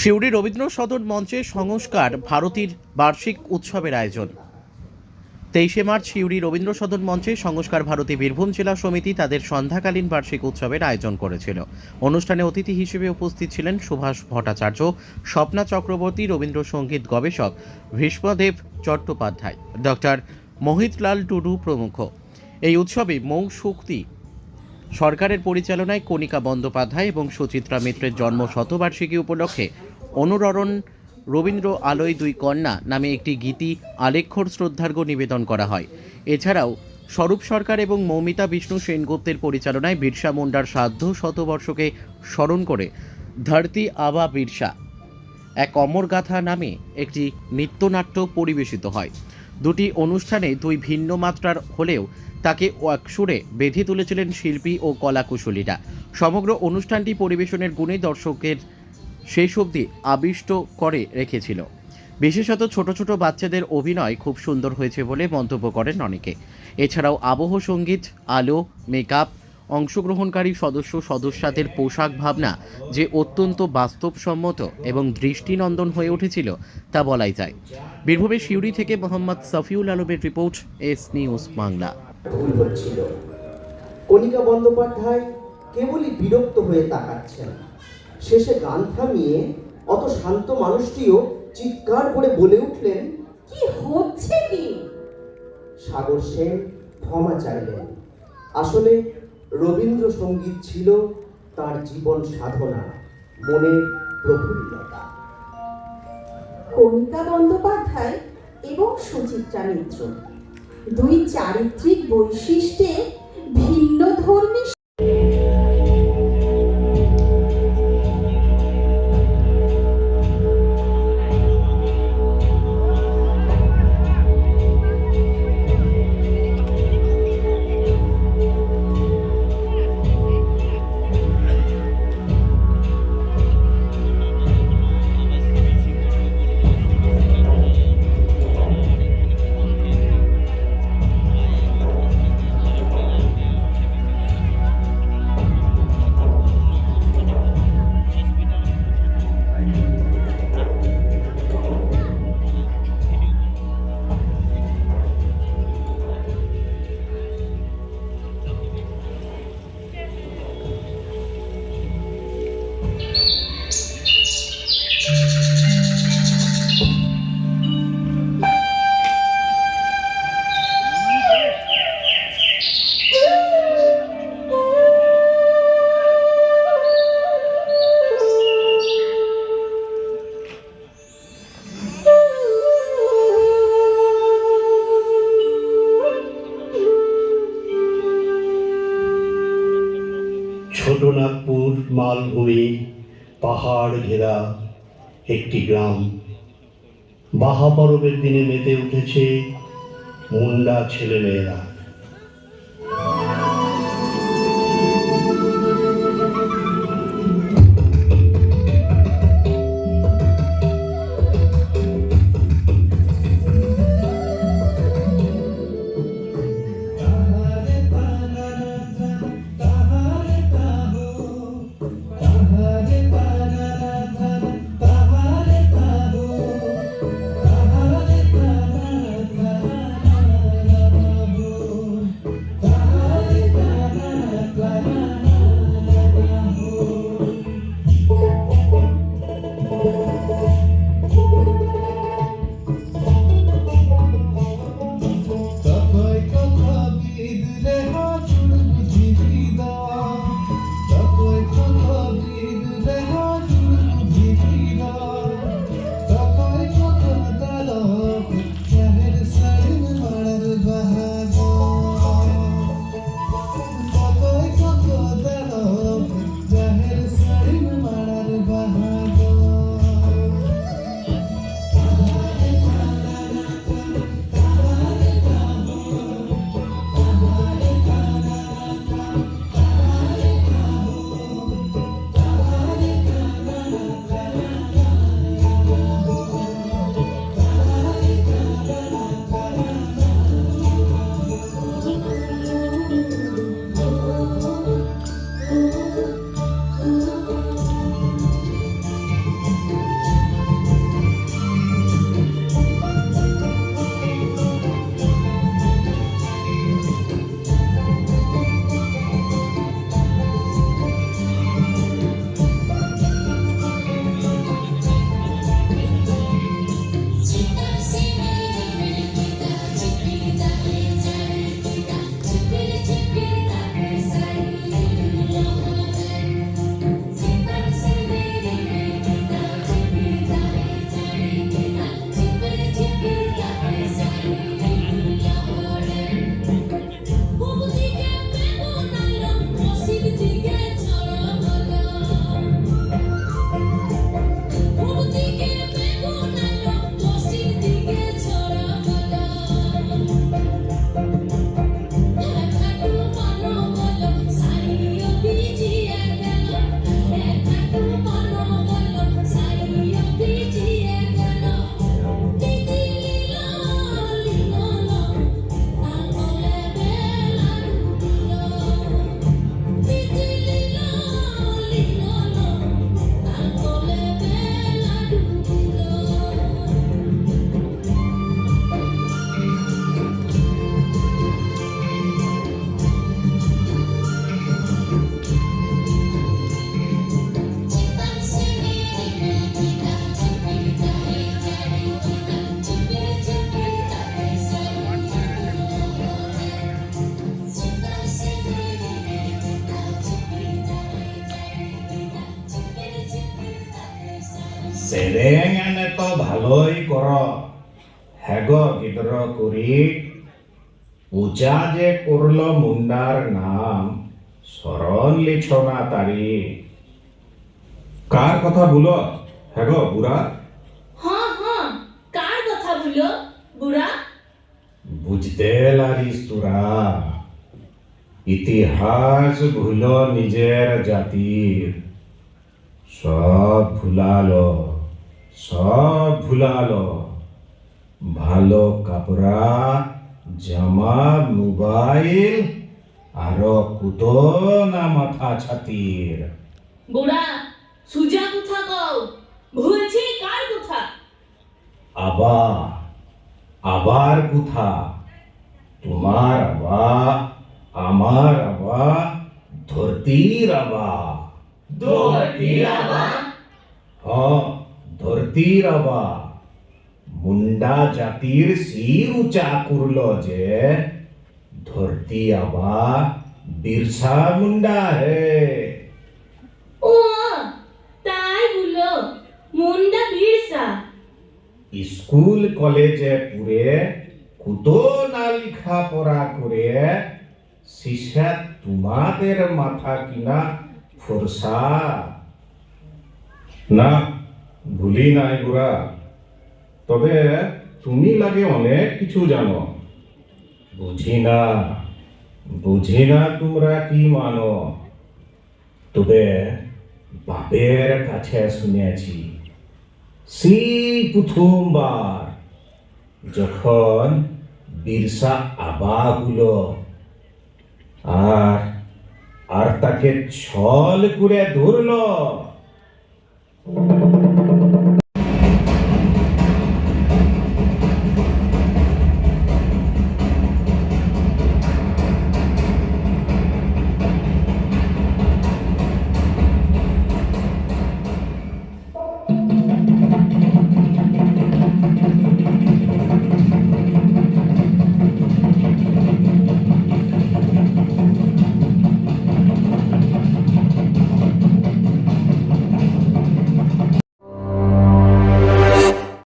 সিউড়ি রবীন্দ্র সদন মঞ্চে সংস্কার ভারতীর বার্ষিক উৎসবের আয়োজন। তেইশে মার্চ সিউড়ি রবীন্দ্র সদন মঞ্চে সংস্কার ভারতী বীরভূম জেলা সমিতি তাদের সন্ধ্যাকালীন বার্ষিক উৎসবের আয়োজন করেছিল। অনুষ্ঠানে অতিথি হিসেবে উপস্থিত ছিলেন সুভাষ ভট্টাচার্য, স্বপ্না চক্রবর্তী রবীন্দ্রসঙ্গীত গবেষক ভীষ্মদেব চট্টোপাধ্যায়, ডক্টর মোহিতলাল টুডু প্রমুখ। এই উৎসবে মৌ শক্তি, সরকারের পরিচালনায় কণিকা বন্দ্যোপাধ্যায় এবং সুচিত্রা মিত্রের জন্ম শতবার্ষিকী উপলক্ষে অনুরণন রবীন্দ্র আলোয় দুই কন্যা নামে একটি গীতি আলেখ্যর শ্রদ্ধার্ঘ্য নিবেদন করা হয়। এছাড়াও স্বরূপ সরকার এবং মৌমিতা বিষ্ণু সেনগুপ্তের পরিচালনায় বিরসা মুন্ডার সাধ্য শতবর্ষকে স্মরণ করে ধরতি আবা বিরসা। এক অমর গাথা নামে একটি নৃত্যনাট্য পরিবেশিত হয়। দুটি অনুষ্ঠানে দুই ভিন্ন মাত্রার হলেও তাকে এক সুরে বেঁধে তুলেছিলেন শিল্পী ও কলাকুশলীরা। সমগ্র অনুষ্ঠানটি পরিবেশনের গুণে দর্শকের শেষ অবধি আবিষ্ট করে রেখেছিল। বিশেষত ছোট ছোট বাচ্চাদের অভিনয় খুব সুন্দর হয়েছে বলে মন্তব্য করেন অনেকে। এছাড়াও আবহ সংগীত, আলো, মেকআপ, অংশগ্রহণকারী সদস্য সদস্যদের পোশাক ভাবনা যে অত্যন্ত বাস্তবসম্মত এবং দৃষ্টিনন্দন হয়ে উঠেছিল তা বলাই যায়। বীরভূমের সিউড়ি থেকে মোহাম্মদ সফিউল আলমের report, S news Bangla. Kanika Bandyopadhyay কেবলই বিরক্ত হয়ে তাকাচ্ছেন শেষে গান থামিয়ে অত শান্ত মানুষটিও চিৎকার করে বলে উঠলেন, কি হচ্ছে কি? সাগর সেন ক্ষমা চাইলেন। আসলে রবীন্দ্রসঙ্গীত ছিল তার জীবন সাধনা, মনের প্রফুল্লতা। কণিকা বন্দ্যোপাধ্যায় এবং সুচিত্রা মিত্র। দুই চারিত্রিক বৈশিষ্ট্যে ভিন্ন ধর্মী ছোটনাগপুর মালভূমি পাহাড় ঘেরা একটি গ্রাম। বাহা পরবের দিনে মেতে উঠেছে মুন্ডা ছেলেমেয়েরা। সেরেং এনে তো ভালোই কর হেগ গিদ্র করি পূজা যে করল মুন্ডার নাম স্মরণ লিছ না তারি কার কথা বলো হেগ বুড়া হ্যাঁ হ্যাঁ কার কথা বলো বুড়া বুঝতে লারিস তোরা ইতিহাস ভুল নিজের জাতির সব ভুলালো। সব ভুলালো। ভালো কাপড়া জামা মোবাইল আরও কুতো না মাথা ছাতির। বুড়া সুজা কথা কও ভুলছি কার কথা? আবার আবার কোথা? তোমার আবা আমার আবা ধরতির আবা। ধরতির আবা? হ্যাঁ ধরতির আবা মুন্ডা জাতির শির উঁচা করল যে ধরতি আবা বিরসা মুন্ডা হে ও তাই বলো মুন্ডা বিরসা। স্কুল কলেজে পুরে কুতো না লেখা পড়া করে শিষ্যা তোমাদের মাথা কিনা ফোরসা। না ভুলি নাই বুড়া তবে তুমি লাগে অনেক কিছু জানো। বুঝি না বুঝি না তোমরা কি মানো। তবে বাপের কাছে শুনেছি সেই প্রথমবার যখন বিরসা আবা হলো আর আর তাকে ছল করে ধরল।